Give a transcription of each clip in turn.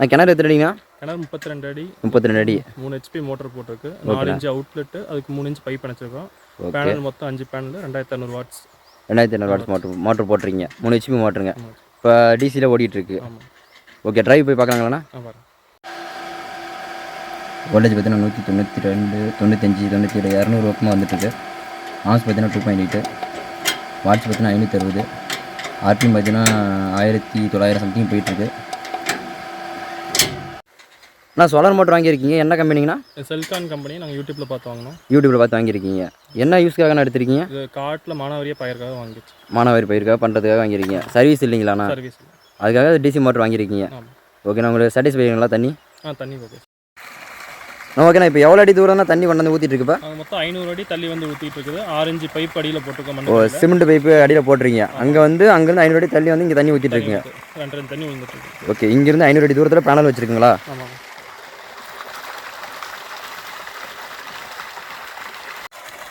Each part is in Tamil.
நான் கிணறு எத்தனை கிணறு முப்பத்தி ரெண்டு அடி. முப்பத்தி ரெண்டு அடி. மூணு ஹெச்பி மோட்டர் போட்டிருக்கு. நாலு இன்ச்சு அவுட்லெட்டு அதுக்கு மூணு இன்ச் பைப் அணைச்சிருக்கோம். பேனல் மொத்தம் அஞ்சு பேனல் ரெண்டாயிரத்தி இரநூறு வாட்ஸ் ரெண்டாயிரத்தி ஐநூறு வாட்ஸ் மோட்ரு மோட்ரு போட்டிருக்கீங்க. மூணு ஹெச்பி மோட்டருங்க இப்போ டிசியில் ஓடிட்டு இருக்கு ஆமாம் ஓகே டிரைவ் போய் வரேன். வோல்டேஜ் பார்த்தீங்கன்னா நூற்றி தொண்ணூற்றி ரெண்டு தொண்ணூத்தஞ்சு தொண்ணூற்றி ஏழு இரநூறு பக்கமாக வந்துட்டுருக்கு. ஆம்ஸ் பார்த்தீங்கன்னா டூ பாயிண்ட் எயிட்டு வாட்ஸ் பார்த்தீங்கன்னா ஐநூற்றி அறுபது. ஆர்பிஎம் பார்த்தீங்கன்னா ஆயிரத்தி தொள்ளாயிரம் சம்திங் போயிட்டுருக்கு. அண்ணா சோலார் மோட்டர் வாங்கியிருக்கீங்க. என்ன கம்பெனிங்கண்ணா? செல்கான் கம்பெனி நாங்கள் யூடியூப்பில் பார்த்து வாங்கினோம். யூடியூப்பில் பார்த்து வாங்கியிருக்கீங்க. என்ன யூஸ்க்காக எடுத்திருக்கீங்க? இது காட்டில் மானாவரியாக பயிர்க்காக வாங்கிச்சு. மானாவாரி பயிருக்காக பண்ணுறதுக்காக வாங்கியிருக்கீங்க. சர்வீஸ் இல்லைங்களாண்ணா? சர்வீஸ் அதுக்காக டிசி மோட்டர் வாங்கியிருக்கீங்க. ஓகேண்ணா உங்களுக்கு சாட்டிஸ்ஃபைங்களா தண்ணி? ஆ தண்ணி ஓகே ஓகேண்ணா இப்போ எவ்வளோ அடி தூரம் தான் தண்ணி கொண்டு வந்து ஊற்றிட்டு இருக்குப்பா? மொத்தம் ஐநூறு அடி தள்ளி வந்து ஊற்றிட்டு இருக்குது. ஆரஞ்சு பைப் அடியில் போட்டிருக்கோம் ஓ சிமெண்ட் பைப்பு அடியில் போட்டிருக்கீங்க. அங்கே வந்து அங்கேருந்து ஐநூறு அடி தள்ளி வந்து இங்கே தண்ணி ஊற்றிட்டு இருக்குங்க. ரெண்டு தண்ணி இருக்கு ஓகே இங்கேருந்து ஐநூறு அடி தூரத்தில் பேனல் வச்சுருக்கீங்களா? ஆமாம்.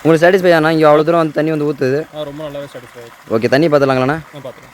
உங்களுக்கு சாட்டிஸ்ஃபை ஆனால் இங்கே அவ்வளோ தூரம் வந்து தண்ணி வந்து ஊற்றுது ரொம்ப நல்லாவே சாட்டிஸ்ஃபை ஓகே தண்ணி பார்த்துலாங்களாண்ணா பார்த்துறேன்